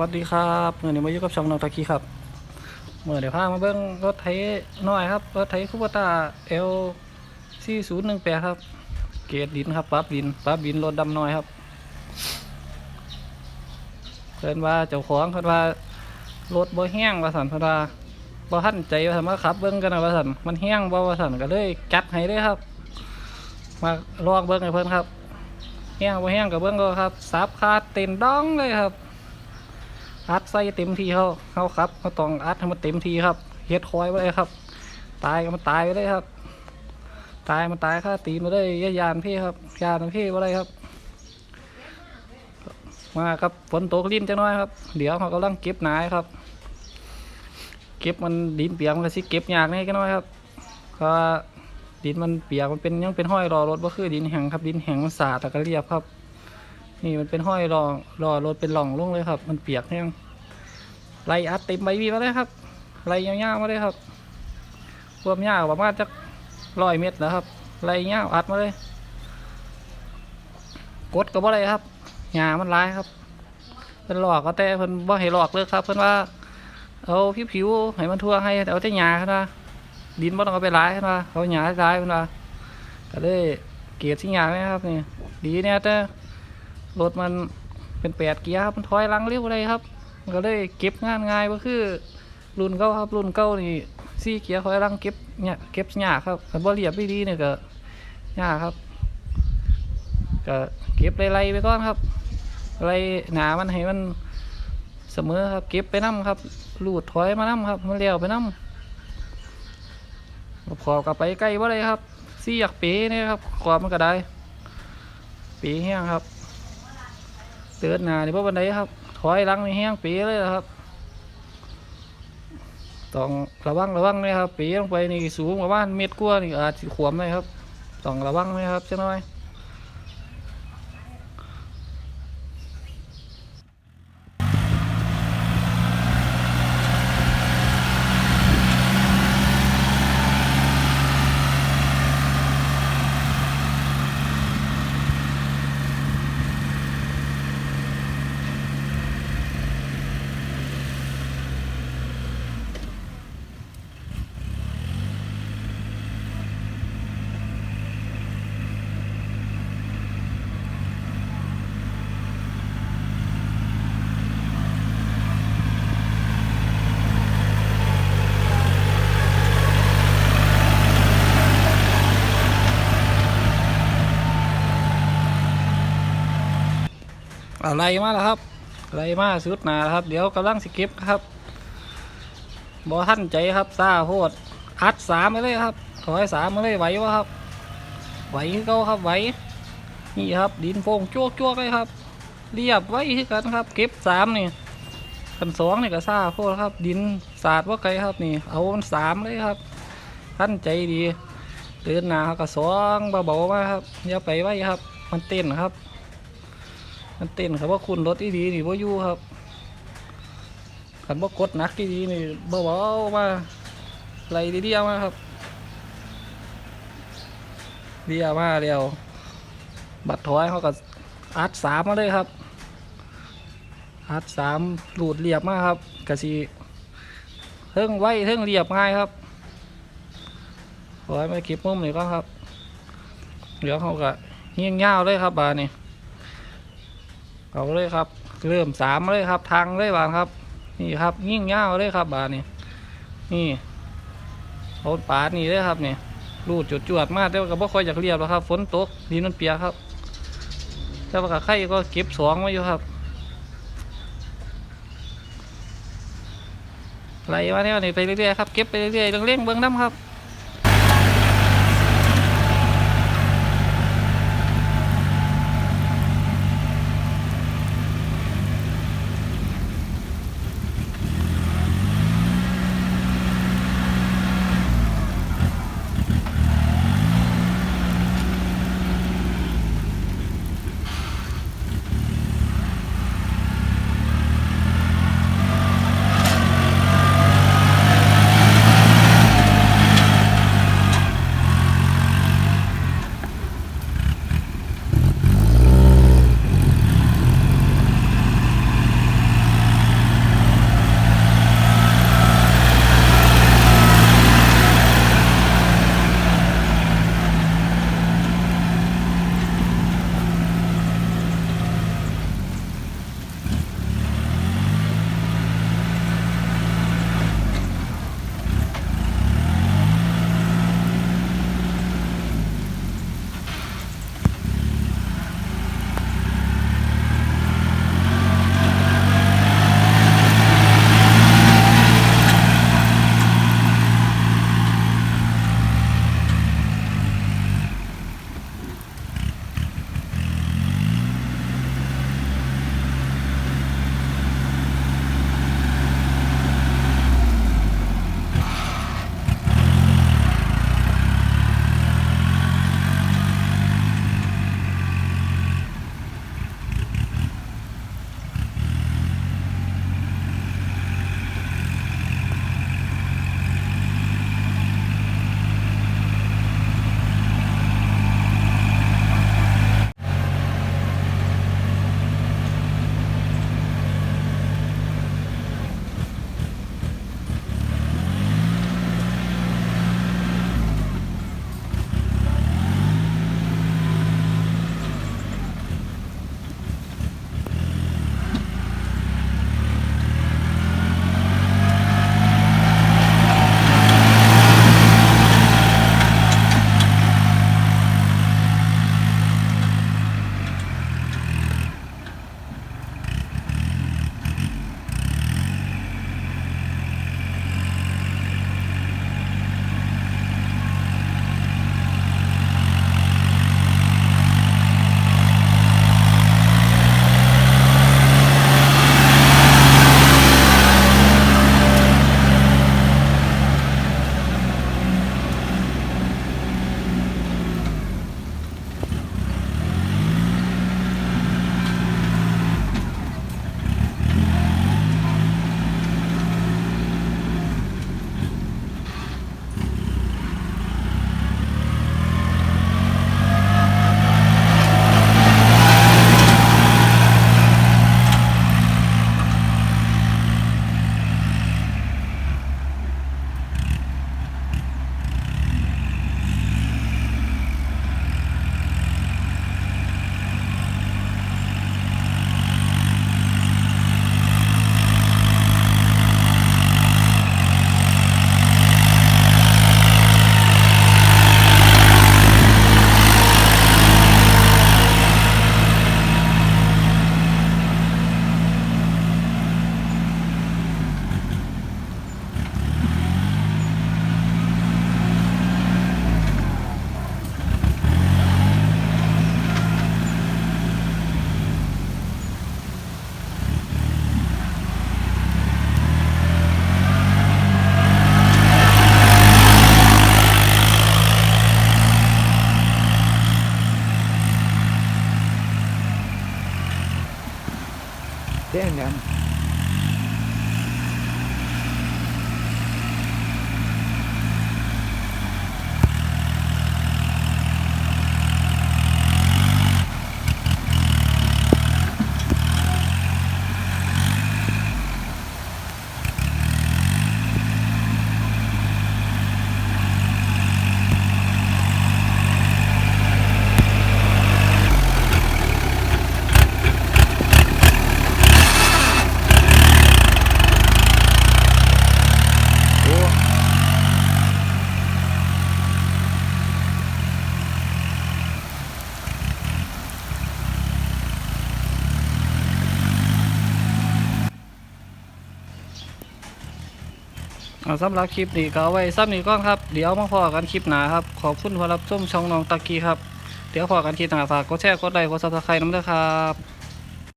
วัสดีครับเมื่อนี้มาอยู่กับช่องน้องตะกี้ครับเมื่อเดี๋ยวพามาเบิ้งรถไถน้อยครับ รถไถคูปต้าเอลสี่ศูนย์หนึ่งแปดครับ เกรดดินครับปรับดินปรับดินรถดำน้อยครับเพิ่นว่าเจ้าของเพิ่นว่ารถบ่แห้งว่าสันเพิ่นว่าบ่ทันใจว่าสันมาขับเบิ้งกันนะว่าสันมันแห้งบ่ว่าสันก็เลยจัดให้เลยครับ มาลองเบิ้งให้เพิ่นครับแห้งบ่แห้งกับเบิ้งก็ครับสับคาเต็นดองเลยครับ อัดใส่เต็มที่เขาเขาครับเขาต้องอัดให้มันเต็มที่ครับเฮ็ดคอยไว้เลยครับ ตายก็มันตายไปเลยครับ ตายมันตายค่าตีนมาเลยอยายานพี่ครับยานพี่ว่าไรครับ มาครับฝนตกลิ้นจังน้อยครับ เดี๋ยวเขากำลังเก็บหนายครับ เก็บมันดินเปียกมันก็สิเก็บยากนี่กันน้อยครับเพราะดินมันเปียกมันเป็นยังเป็นห้อยรอรถว่าคือดินแห้งครับ ดินแห้งมันสาดแต่ก็เรียบครับ นี่มันเป็นห้อยรอรอรถเป็นหล่องลงเลยครับ มันเปียกแห้งไล่อัดเต็มใบวีมาเลยครับไล่ยาวๆมาเลยครับรวมยาวประมาณจักร้อยเมตรนะครับไล่ยาวอัดมาเลย กดก็บ่ได้ครับหญ้ามันร้ายครับเพิ่นหลอกก็แต่เพิ่นบ่ให้หลอกเลยครับ เพิ่นว่า เอาผิวๆให้มันทั่วให้เอาแต่หญ้าขึ้นมาดินบ่ต้องเอาไปร้ายขึ้นมาเอาหญ้าร้ายขึ้นมาก็เลยเกลียดสิ่งอย่างนี้ครับนี่ดีเนี่ยแต่ รถมันเป็นแปดเกียร์ครับมันถอยหลังเร็วเลยครับก็เลยเก็บงานง่ายก็คือ รุ่นเก่าครับรุ่นเก่านี่สี่เกียร์ถอยหลังเก็บเนี่ยเก็บยากครับแต่บ่เรียบไม่ดีเนี่ยก็ยากครับก็เก็บไล่ๆไปก่อนครับไล่หนามันให้มันเสมอครับ เก็บไปน้ำครับลูดถอยมาน้ำครับ มันเลี้ยวไปน้ำขอบกับไปใกล้บ่เลยครับสี่อยากป๋เนี่ครับขอบมันก็ได้ป๋แห้งครับ เตือนหนานี่เพราะวันไหนครับ ถอยลังนี่แห้งปีเลยนะครับต้องระวังระวังเลยครับปีลงไปนี่สูงประมาณเมตรกว่านี่อาจขวมเลยครับต้องระวังนะครับเจ้าน้อย อะไรมาแล้วครับ อะไรมาสุดหนาครับ เดี๋ยวกำลังสก็บครับบอท่านใจครับซาโพดอัดสามไปเลยครับถอยสามมาเลยไหววะครับ ไหวเก็ครับไหวนี่ครับ ดินโฟงจ้วกจ้วกเลยครับ เรียบไว้ที่กันครับ เก็บสามนี่กันสองนี่ก็ซาโพดครับ ดินสาดว่าไกลครับนี่ เอามันสามเลยครับ ท่านใจดีเดินหนาเขาก็สองเบาๆมาครับอย่าไปไว้ครับ มันเต้นครับ มันเต้นครับว่าคุณรถอีดีนี่ว่าอยู่ครับขันว่ากดหนักอีดีนี่เบาๆมาไหลเดียวมาครับเดียวมาเดียว บัดถอยเขาก็อัดสามมาเลยครับอัดสามหลุดเรียบมากครับกระสีเทิงไว้เทิงเรียบง่ายครับถอยมาเก็บมุมหน่อยก็ครับ เดี๋ยวเขาก็เงี้ยงเง่าวเลยครับบานี่ เอาเลยครับ เริ่มสามเลยครับ ทางเลยบานครับ นี่ครับยิ่งยาวเลยครับบานนี่นี่เอาปาดนี่เลยครับนี่รูดจุดจวดมากแต่ว่าก็บ่ค่อยอยากเรียบแล้วครับ ฝนตกดินมันเปียกครับ แต่ว่ากับไข่ก็เก็บสองไว้อยู่ครับไหลมาเนี่ยนี่ไปเรื่อยๆครับเก็บไปเรื่อยๆเร่งๆเบื้องน้ำครับ เอาสำหรับคลิปนี้ก็เอาไว้ซ้ำนี้ก่อนครับ เดี๋ยวมาพอกันคลิปหนาครับ ขอบคุณสำหรับชมช่องน้องตะกี้ครับ เดี๋ยวพอกันคลิปหนาฝากกดแชร์กดไลค์กดซับสไครต์น้ำเด้อครับ